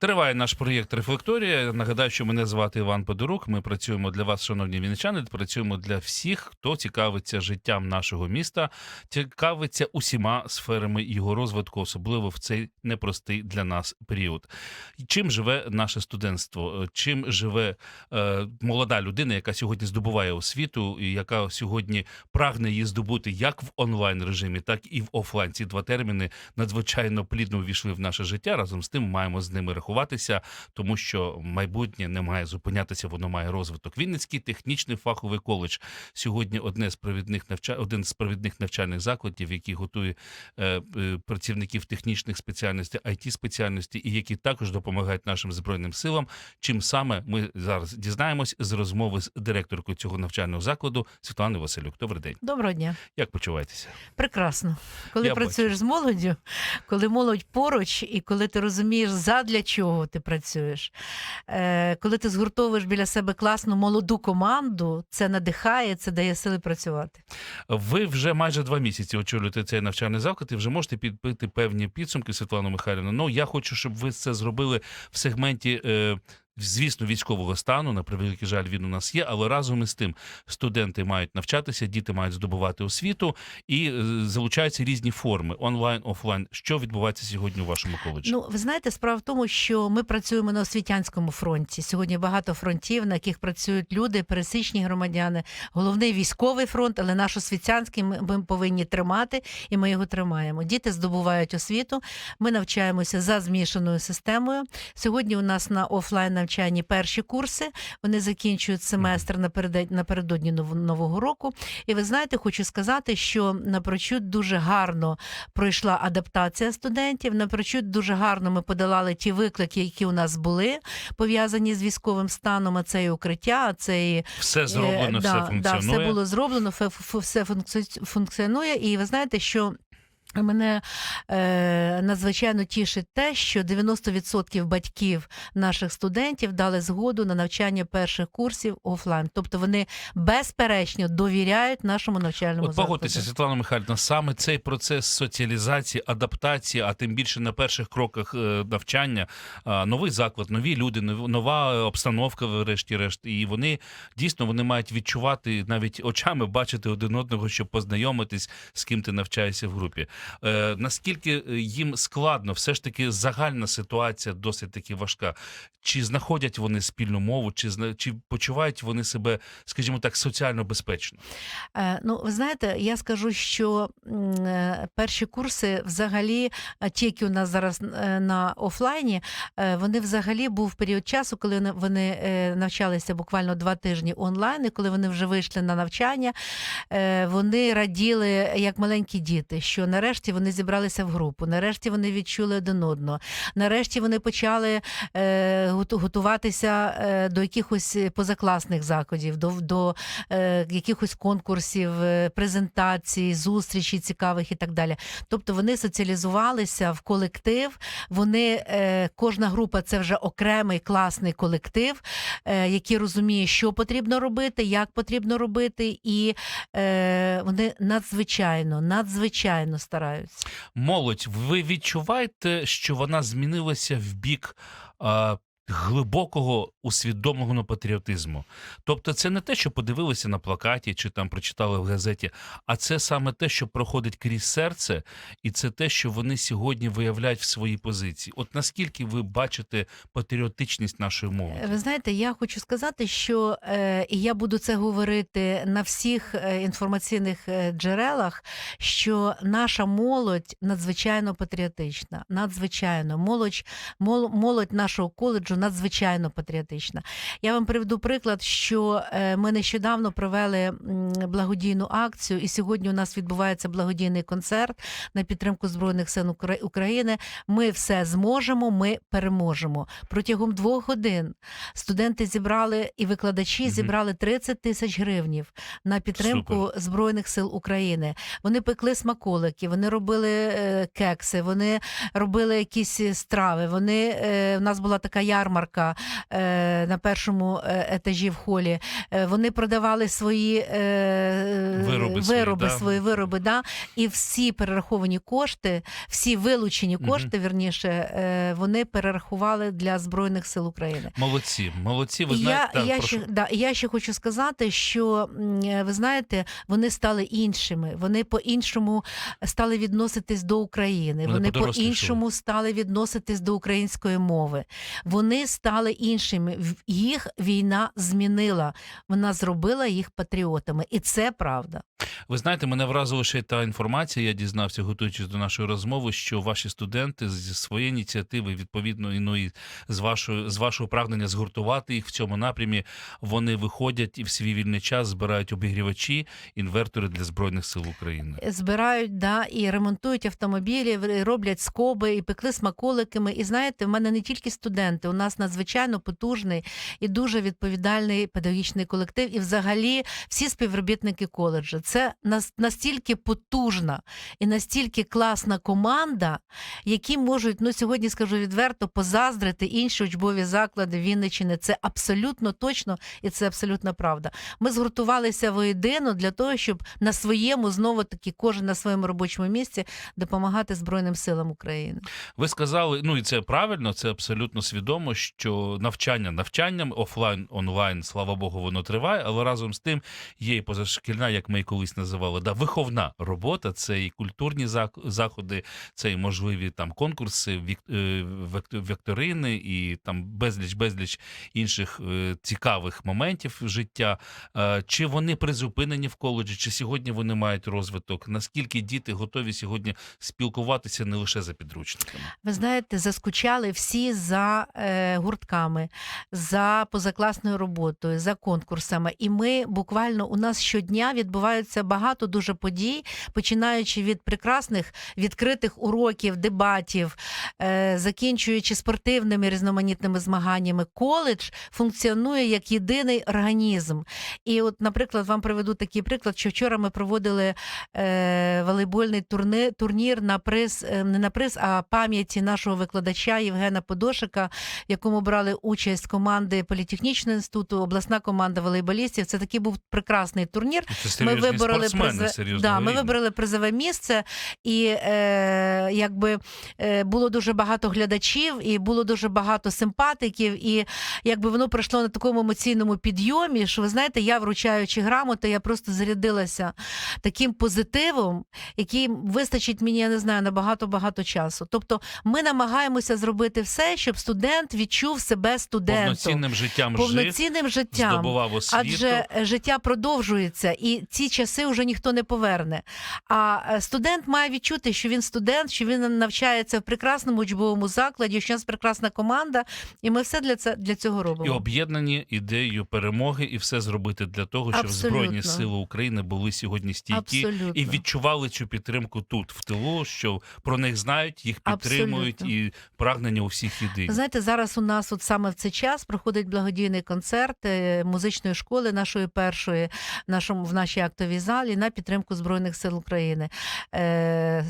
Триває наш проєкт Рефлекторія. Нагадаю, що мене звати Іван Подорук. Ми працюємо для вас, шановні вінничани, Працюємо для всіх, хто цікавиться життям нашого міста, цікавиться усіма сферами його розвитку, особливо в цей непростий для нас період. Чим живе наше студентство? Чим живе е, молода людина, яка сьогодні здобуває освіту, і яка сьогодні прагне її здобути як в онлайн режимі, так і в офлайн. Ці два терміни надзвичайно плідно увійшли в наше життя. Разом з тим маємо з ними рахуватися, тому що майбутнє не має зупинятися, воно має розвиток. Вінницький технічний фаховий коледж сьогодні одне з провідних навча... один з провідних навчальних закладів, який готує е, е, працівників технічних спеціальностей, it спеціальності, і які також допомагають нашим збройним силам. Чим саме ми зараз дізнаємось з розмови з директоркою цього навчального закладу Світланою Василюк. Добрий день. Доброго дня. Як почуваєтеся? Прекрасно. Коли Я працюєш з молоддю, коли молодь поруч, і коли ти розумієш, задля чого ти працюєш, е, коли ти згуртовуєш біля себе класну молоду команду, це надихає, це дає сили працювати. Ви вже майже два місяці очолюєте цей навчальний заклад і вже можете підбити певні підсумки, Світлану Михайлівну. Ну я хочу, щоб ви це зробили в сегменті. Е, Звісно, військового стану на превеликий жаль він у нас є, але разом із тим студенти мають навчатися, діти мають здобувати освіту і е, залучаються різні форми онлайн, офлайн. Що відбувається сьогодні у вашому коледжі? Ну, ви знаєте, справа в тому, що ми працюємо на освітянському фронті. Сьогодні багато фронтів, на яких працюють люди, пересічні громадяни. Головний військовий фронт, але наш освітянський ми, ми повинні тримати, і ми його тримаємо. Діти здобувають освіту. Ми навчаємося за змішаною системою. Сьогодні у нас на офлайн навчанні перші курси. Вони закінчують семестр наперед- напередодні нов- нового року. І ви знаєте, хочу сказати, що напрочуд дуже гарно пройшла адаптація студентів. Напрочуд дуже гарно ми подолали ті виклики, які у нас були пов'язані з військовим станом. А це і укриття, а це і Все зроблено, е, все функціонує. Да, все було зроблено, все функціонує. І ви знаєте, що. Мене е, надзвичайно тішить те, що 90% батьків наших студентів дали згоду на навчання перших курсів офлайн. Тобто вони безперечно довіряють нашому навчальному От погодьтеся. Світлана Михайлівна, саме цей процес соціалізації, адаптації, а тим більше на перших кроках е, навчання, новий заклад, нові люди, нова обстановка, врешті-решт. І вони дійсно вони мають відчувати навіть очами бачити один одного, щоб познайомитись, з ким ти навчаєшся в групі. Е, наскільки е, їм складно, все ж таки загальна ситуація досить таки важка. Чи знаходять вони спільну мову, чи чи почувають вони себе, скажімо так, соціально безпечно? Е, Ну, ви знаєте, я скажу, що перші курси, взагалі, ті, які у нас зараз на офлайні, вони взагалі був період часу, коли вони- навчалися буквально два тижні онлайн, і коли вони вже вийшли на навчання, вони раділи як маленькі діти, що нарешті вони зібралися в групу, нарешті вони відчули один одного, нарешті вони почали е, готуватися е, до якихось позакласних заходів, до, до е, якихось конкурсів, е, презентацій, зустрічей цікавих і так далі. Тобто вони соціалізувалися в колектив. Вони е, кожна група це вже окремий класний колектив, е, який розуміє, що потрібно робити, як потрібно робити, і е, вони надзвичайно, надзвичайно стараються. Молодь, ви відчуваєте, що вона змінилася в бік а, глибокого усвідомленого патріотизму? Тобто, це не те, що подивилися на плакаті чи там прочитали в газеті, а це саме те, що проходить крізь серце, і це те, що вони сьогодні виявляють в своїй позиції. От наскільки ви бачите патріотичність нашої мови? Ви знаєте, я хочу сказати, що е, і я буду це говорити на всіх е, інформаційних е, джерелах, що наша молодь надзвичайно патріотична, надзвичайно молодь, мол, молодь нашого коледжу надзвичайно патріотична. Я вам приведу приклад, що е, ми нещодавно провели благодійну акцію, і сьогодні у нас відбувається благодійний концерт на підтримку збройних сил України. Ми все зможемо, ми переможемо. Протягом двох годин студенти зібрали і викладачі Мгм. зібрали 30 тисяч гривнів на підтримку збройних сил України. Вони пекли смаколики, вони робили е, кекси, вони робили якісь страви. Вони е, у нас була така ярмарка ярмарка е, на першому е, етажі в холі. Е, вони продавали свої е, Вироби свої, вироби, да. свої вироби, да? і всі перераховані кошти, всі вилучені кошти, вірніше, е, вони перерахували для Збройних сил України. Молодці, молодці. Ви знаєте, я, так, я, прошу. ще, да, я ще хочу сказати, що ви знаєте, вони стали іншими. Вони по-іншому стали відноситись до України. Вони Вони, по-іншому стали відноситись до української мови. Вони стали іншими. Їх війна змінила. Вона зробила їх патріотами, і це правда. Ви знаєте, мене вразила ще та інформація. Я дізнався, готуючись до нашої розмови, що ваші студенти зі своєї ініціативи, відповідно, і, ну, і з вашого з вашого прагнення згуртувати їх в цьому напрямі, вони виходять і в свій вільний час збирають обігрівачі, інвертори для збройних сил України. збирають да, і ремонтують автомобілі, роблять скоби, і пекли смаколиками. І знаєте, в мене не тільки студенти, у нас надзвичайно потужний і дуже відповідальний педагогічний колектив, і взагалі всі співробітники коледжу. Це нас- настільки потужна і настільки класна команда, які можуть, ну сьогодні скажу відверто, позаздрити інші учбові заклади Вінниччини. Це абсолютно точно і це абсолютно правда. Ми згуртувалися воєдино для того, щоб на своєму знову таки кожен на своєму робочому місці допомагати Збройним силам України. Ви сказали, ну і це правильно, це абсолютно свідомо, що навчання навчанням офлайн, онлайн, слава Богу, воно триває, але разом з тим є і позашкільна, як ми і колись називали, да, виховна робота, це і культурні заходи, це і можливі там конкурси, е, векторини, і там безліч безліч інших е, цікавих моментів життя. Е, Чи вони призупинені в коледжі, чи сьогодні вони мають розвиток? Наскільки діти готові сьогодні спілкуватися не лише за підручниками? Ви знаєте, заскучали всі за гуртками, за позакласною роботою, за конкурсами. І ми буквально у нас щодня відбуваються багато дуже подій, починаючи від прекрасних відкритих уроків, дебатів, е, закінчуючи спортивними різноманітними змаганнями. Коледж функціонує як єдиний організм. І, от, наприклад, вам приведу такий приклад, що вчора ми проводили е, волейбольний турни, турнір на приз, е, не на приз, а пам'яті нашого викладача Євгена Подошика, якому брали участь команди політехнічного інституту, обласна команда волейболістів. Це такий був прекрасний турнір. Це Ми вибороли, спортсмени, да, ми вибрали призове місце, і е, якби е, було дуже багато глядачів, і було дуже багато симпатиків. І якби воно пройшло на такому емоційному підйомі, що ви знаєте, я вручаючи грамоти, я просто зарядилася таким позитивом, який вистачить мені, я не знаю, на багато багато часу. Тобто, ми намагаємося зробити все, щоб студент відчув себе студентом, повноцінним життям жив, життям. здобував освіту. Адже е, життя продовжується, і ці часи вже ніхто не поверне. А е, студент має відчути, що він студент, що він навчається в прекрасному учбовому закладі, що у нас прекрасна команда, і ми все для це для цього І робимо. об'єднані ідеєю перемоги, і все зробити для того, щоб Абсолютно. Збройні сили України були сьогодні стійкі Абсолютно. і відчували цю підтримку тут, в тилу, що про них знають, їх підтримують, Абсолютно. і прагнення у всіх єдині. Знаєте, зараз у нас от саме в цей час проходить благодійний концерт е, музичної школи нашої першої в нашому в нашій актовій залі на підтримку збройних сил України. Е, е,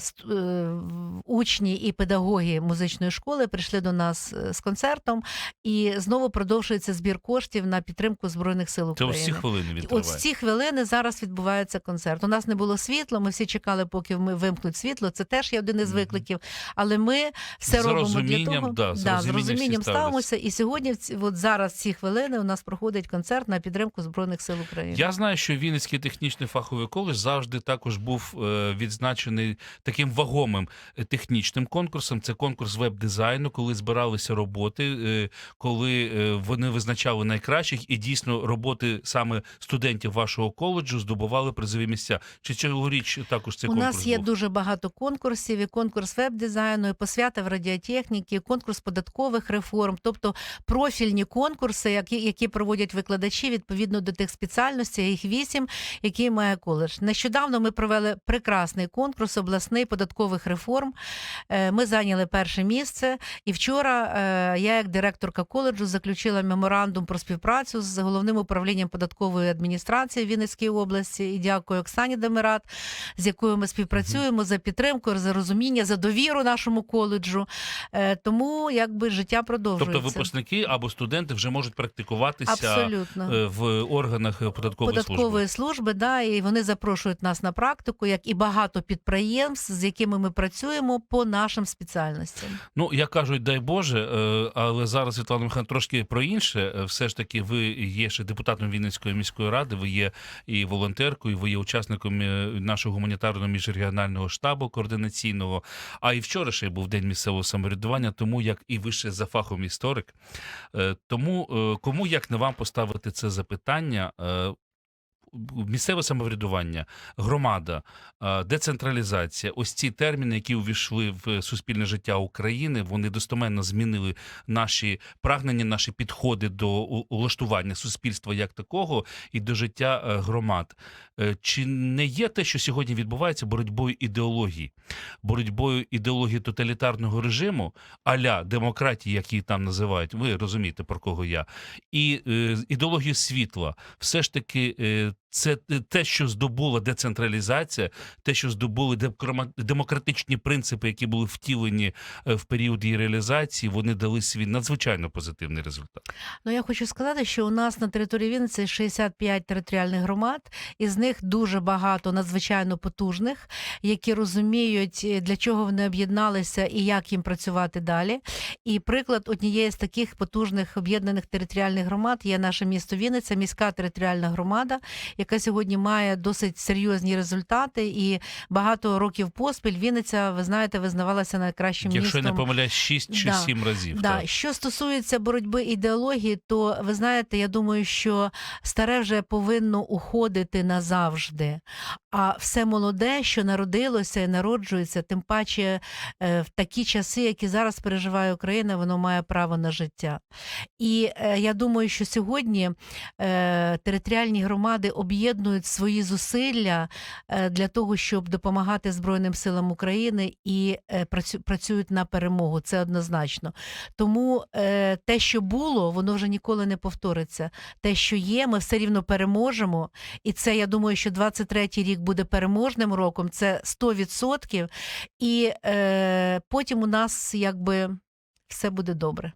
учні і педагоги музичної школи прийшли до нас е, з концертом, і знову продовжується збір коштів на підтримку збройних сил України. ось ці хвилини От в ці хвилини зараз відбувається концерт. У нас не було світла. Ми всі чекали, поки ми вимкнуть світло. Це теж є один із викликів. Але ми все З робимо для того. да, з да, з розумінням всі. Ставимося. І сьогодні, от зараз, ці хвилини, у нас проходить концерт на підтримку збройних сил України. Я знаю, що Вінницький технічний фаховий коледж завжди також був е, відзначений таким вагомим е, технічним конкурсом. Це конкурс веб-дизайну, коли збиралися роботи, е, коли вони визначали найкращих, і дійсно роботи саме студентів вашого коледжу здобували призові місця. Чи цьогоріч також цей У конкурс нас є був? дуже багато конкурсів, і конкурс веб-дизайну, і посвята в радіотехніці, конкурс податкових реформ, тобто профільні конкурси, які, які проводять викладачі відповідно до тих спеціальностей, їх вісім, які має коледж. Нещодавно ми провели прекрасний конкурс обласний податкових реформ. Е, Ми зайняли перше місце. І вчора е, я, як директорка коледжу, заключила меморандум про співпрацю з головним управлінням податкової адміністрації Вінницької області. І дякую Оксані Демират, з якою ми співпрацюємо за підтримку, за розуміння, за довіру нашому коледжу. Е, Тому якби життя продовжується. Продовжується. Тобто випускники або студенти вже можуть практикуватися Абсолютно. е, в органах податкової, податкової служби. служби, да, і вони запрошують нас на практику, як і багато підприємств, з якими ми працюємо по нашим спеціальностям. Ну, як кажуть, дай Боже, е, але зараз Світлана Михайловна трошки про інше. Е, Все ж таки, ви є ще депутатом Вінницької міської ради, ви є і волонтеркою, ви є учасником е, нашого гуманітарного міжрегіонального штабу координаційного. А і вчора ще був день місцевого самоврядування, тому як і ви ще за фахом історик. Е, Тому е, кому як не вам поставити це запитання? Місцеве самоврядування, громада, е, децентралізація ось ці терміни, які увійшли в суспільне життя України, вони достоменно змінили наші прагнення, наші підходи до улаштування суспільства як такого і до життя е, громад. Е, Чи не є те, що сьогодні відбувається боротьбою ідеології, боротьбою ідеології тоталітарного режиму, аля демократії, як її там називають, ви розумієте про кого я, і ідеологію світла, все ж таки. Це те, що здобула децентралізація, те, що здобули демократичні принципи, які були втілені е, в період її реалізації, вони дали свій надзвичайно позитивний результат. Ну я хочу сказати, що у нас на території Вінниці 65 територіальних громад, із них дуже багато надзвичайно потужних, які розуміють, е, для чого вони об'єдналися і як їм працювати далі. І приклад однієї з таких потужних об'єднаних територіальних громад є наше місто Вінниця, міська територіальна громада, яка сьогодні має досить серйозні результати. І багато років поспіль Вінниця, ви знаєте, визнавалася найкращим Якщо містом. не помиляюсь, 6 чи Да, 7 разів. Да. так. Що стосується боротьби ідеології, то ви знаєте, я думаю, що старе вже повинно уходити назавжди. А все молоде, що народилося і народжується, тим паче е, в такі часи, які зараз переживає Україна, воно має право на життя. І е, я думаю, що сьогодні е, територіальні громади об'єднують свої зусилля е, для того, щоб допомагати Збройним силам України і е, працю- працюють на перемогу. Це однозначно. Тому е, те, що було, воно вже ніколи не повториться. Те, що є, ми все рівно переможемо. І це я думаю, що 23-й рік буде переможним роком. Це 100%. І потім у нас якби все буде добре.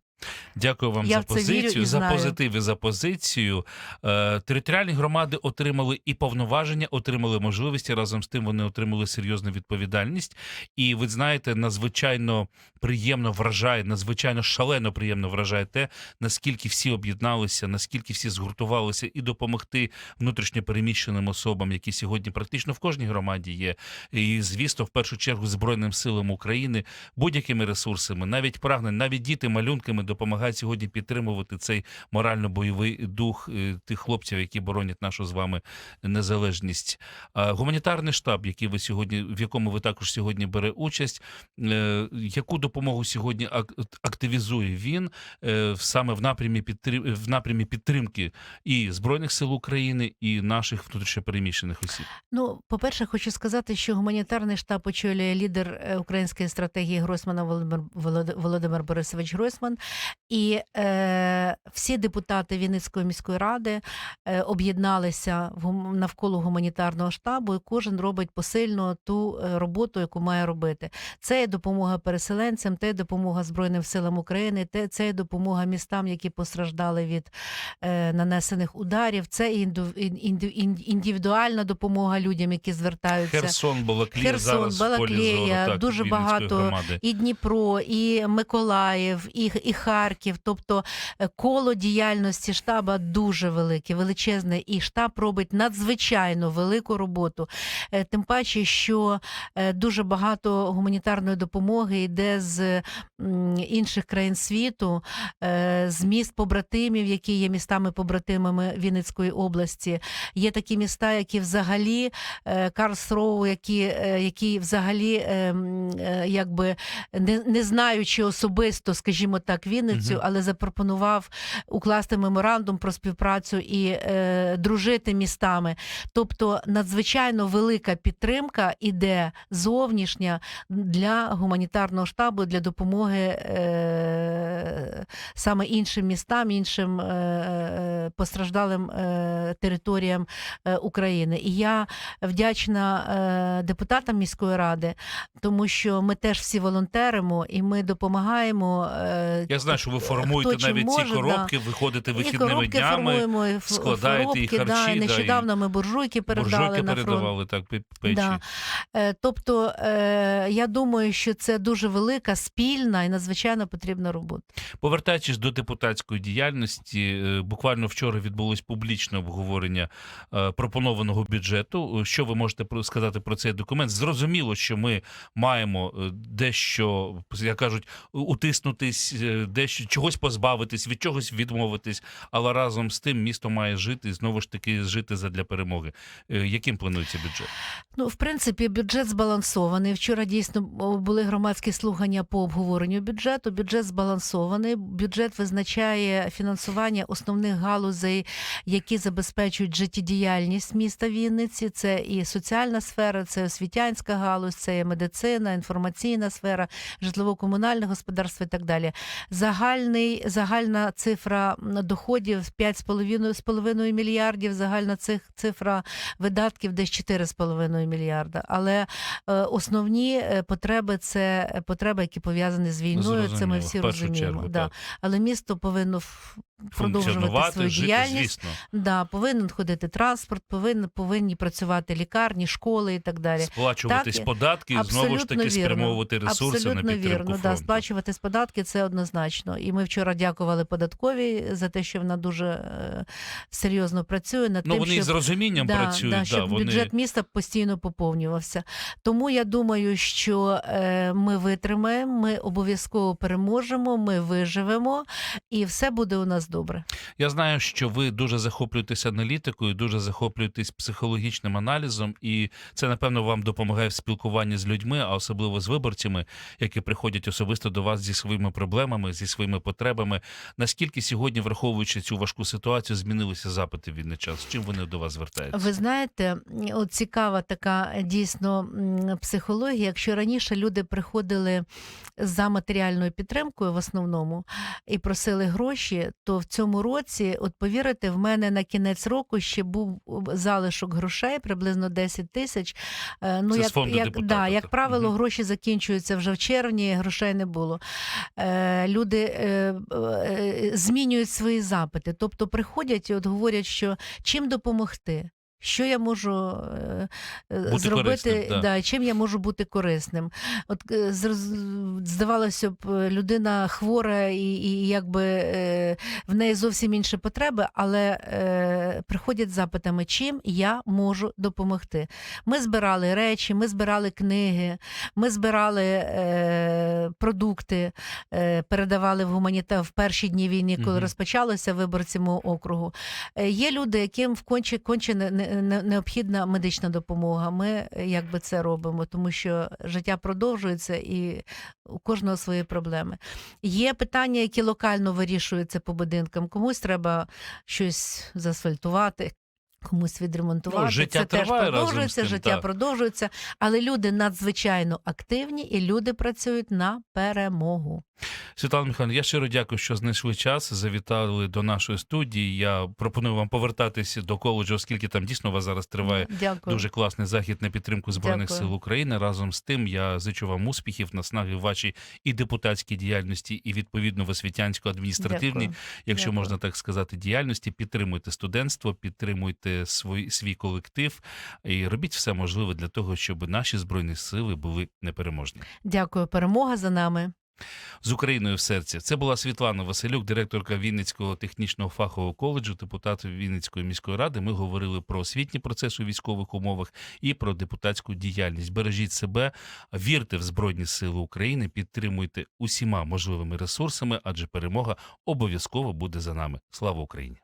Дякую вам Я за позицію, за позитив і за позицію. Е, територіальні громади отримали і повноваження, отримали можливості. Разом з тим вони отримали серйозну відповідальність. І ви знаєте, надзвичайно приємно вражає, надзвичайно шалено приємно вражає те, наскільки всі об'єдналися, наскільки всі згуртувалися і допомогти внутрішньо переміщеним особам, які сьогодні практично в кожній громаді є. І звісно, в першу чергу Збройним силам України будь-якими ресурсами, навіть прагнень, навіть діти малюнками допомагають сьогодні підтримувати цей морально-бойовий дух е, тих хлопців, які боронять нашу з вами незалежність. Гуманітарний штаб, який ви сьогодні, в якому ви також сьогодні бере участь, е, яку допомогу сьогодні ак- активізує він е, саме в напрямі підтрим... в напрямі підтримки і збройних сил України, і наших внутрішньопереміщених осіб. Ну, по-перше, хочу сказати, що гуманітарний штаб очолює лідер української стратегії Гройсмана Володимир, Волод- Володимир Борисович Гройсман. І е, всі депутати Вінницької міської ради е, об'єдналися навколо гуманітарного штабу, і кожен робить посильно ту е, роботу, яку має робити. Це є допомога переселенцям, це є допомога Збройним силам України, це є допомога містам, які постраждали від е, нанесених ударів. Це інду, ін- інду- індивідуальна допомога людям, які звертаються. Херсон, Балаклія, Херсон, зараз полі Балаклія, зору, так, дуже багато громади. і Дніпро, і Миколаїв, і, і Харків. Тобто е, коло діяльності штаба дуже велике, величезне, і штаб робить надзвичайно велику роботу. Е, Тим паче, що е, дуже багато гуманітарної допомоги йде з інших країн світу, з міст побратимів, які є містами побратимами Вінницької області. Є такі міста, які взагалі Карлсроу, які, які взагалі, е, м, е, якби не, не знаючи особисто, скажімо так, Вінницю, але запропонував укласти меморандум про співпрацю і е, дружити містами. Тобто надзвичайно велика підтримка іде зовнішня для гуманітарного штабу для допомоги е, саме іншим містам, іншим е, е, постраждалим е, територіям е, України. І я вдячна е, депутатам міської ради, тому що ми теж всі волонтеримо і ми допомагаємо. е, Я знаю, що ви формуєте чим навіть може, ці да. коробки, виходите і вихідними коробки днями. формуємо, і складаєте і коробки, да, харчі, да, і нещодавно ми буржуйки передали Буржуйки на фронт. передавали так печі. Да. Е, Тобто, е, я думаю, що це дуже велика, спільна і надзвичайно потрібна робота. Повертаючись до депутатської діяльності, е, буквально вчора відбулось публічне обговорення е, пропонованого бюджету. Е, Що ви можете сказати про цей документ? Зрозуміло, що ми маємо е, дещо, як кажуть, утиснутись, е, дещо чогось позбавитись, від чогось відмовитись, але разом з тим місто має жити і знову ж таки жити задля перемоги. Е, Яким планується бюджет? Ну, в принципі, бюджет збалансований. Вчора дійсно були громадські слухання по обговоренню бюджету. Бюджет збалансований. Бюджет визначає фінансування основних галузей, які забезпечують життєдіяльність міста Вінниці. Це і соціальна сфера, це освітянська галузь, це і медицина, інформаційна сфера, житлово-комунальне господарство і так далі. Загальний, загальна цифра доходів 5,5 мільярдів, загальна цих цифра видатків десь 4,5 мільярда. Але е, основні е, потреби це потреби, які пов'язані з війною. Це ми всі розуміємо. чергу, да. Але місто повинно продовжувати свою жити, діяльність. звісно. Да, повинен ходити транспорт, повинні, повинні працювати лікарні, школи і так далі. Сплачуватись Так, податки, і знову ж таки вірно. спрямовувати ресурси Абсолютно на підтримку вірно. Да, фронту. сплачувати з податки це однозначно. І ми вчора дякували податковій за те, що вона дуже е, серйозно працює над Ну тим, вони щоб... з розумінням Да, працюють. да, Да, щоб вони... бюджет міста постійно поповнювався. Тому я думаю, що е, ми витримаємо, ми обов'язково переможемо, ми виживемо, і все буде у нас добре. Я знаю, що ви дуже захоплюєтесь аналітикою, дуже захоплюєтесь психологічним аналізом, і це напевно вам допомагає в спілкуванні з людьми, а особливо з виборцями, які приходять особисто до вас зі своїми проблемами, зі своїми потребами. Наскільки сьогодні, враховуючи цю важку ситуацію, змінилися запити від нечас? З чим вони до вас звертаються? Ви знаєте, от цікава така дійсно психологія. Якщо раніше люди приходили за матеріальною підтримкою в основному і просили гроші, то в цьому році, от повірите, в мене на кінець року ще був залишок грошей, приблизно 10 тисяч. Е, Ну, Це з як, фонду як, депутата, да, як правило, угу. гроші закінчуються вже в червні, грошей не було. Е, Люди е, е, змінюють свої запити, тобто приходять і от говорять, що чим допомогти. Що я можу е, е, Бути зробити, корисним, да. да, чим я можу бути корисним? От е, здавалося б, людина хвора і, і якби в неї зовсім інші потреби, але е, приходять запитами, чим я можу допомогти. Ми збирали речі, ми збирали книги, ми збирали е, продукти, е, передавали в гуманіта в перші дні війни, коли Мгм. розпочалося виборці мого округу. Е, Є люди, яким вконче конче не- необхідна медична допомога. Ми якби це робимо, тому що життя продовжується і у кожного свої проблеми. Є питання, які локально вирішуються по будинкам. Комусь треба щось заасфальтувати. Комусь відремонтувати. Ну, життя це теж продовжується, тим, життя так. продовжується, але люди надзвичайно активні і люди працюють на перемогу. Світлана Михайловна, я щиро дякую, що знайшли час, завітали до нашої студії. Я пропоную вам повертатися до коледжу, оскільки там дійсно у вас зараз триває Дякую. дуже класний захід на підтримку збройних Дякую. сил України. Разом з тим я зичу вам успіхів, наснаги в вашій і депутатській діяльності, і відповідно в освітянсько-адміністративній, якщо Дякую. можна так сказати, діяльності. Підтримуйте студентство, підтримуйте свій, свій колектив і робіть все можливе для того, щоб наші збройні сили були непереможні. Дякую. Перемога за нами. з Україною в серці. Це була Світлана Василюк, директорка Вінницького технічного фахового коледжу, депутат Вінницької міської ради. Ми говорили про освітній процес у військових умовах і про депутатську діяльність. Бережіть себе, вірте в Збройні Сили України, підтримуйте усіма можливими ресурсами, адже перемога обов'язково буде за нами. Слава Україні!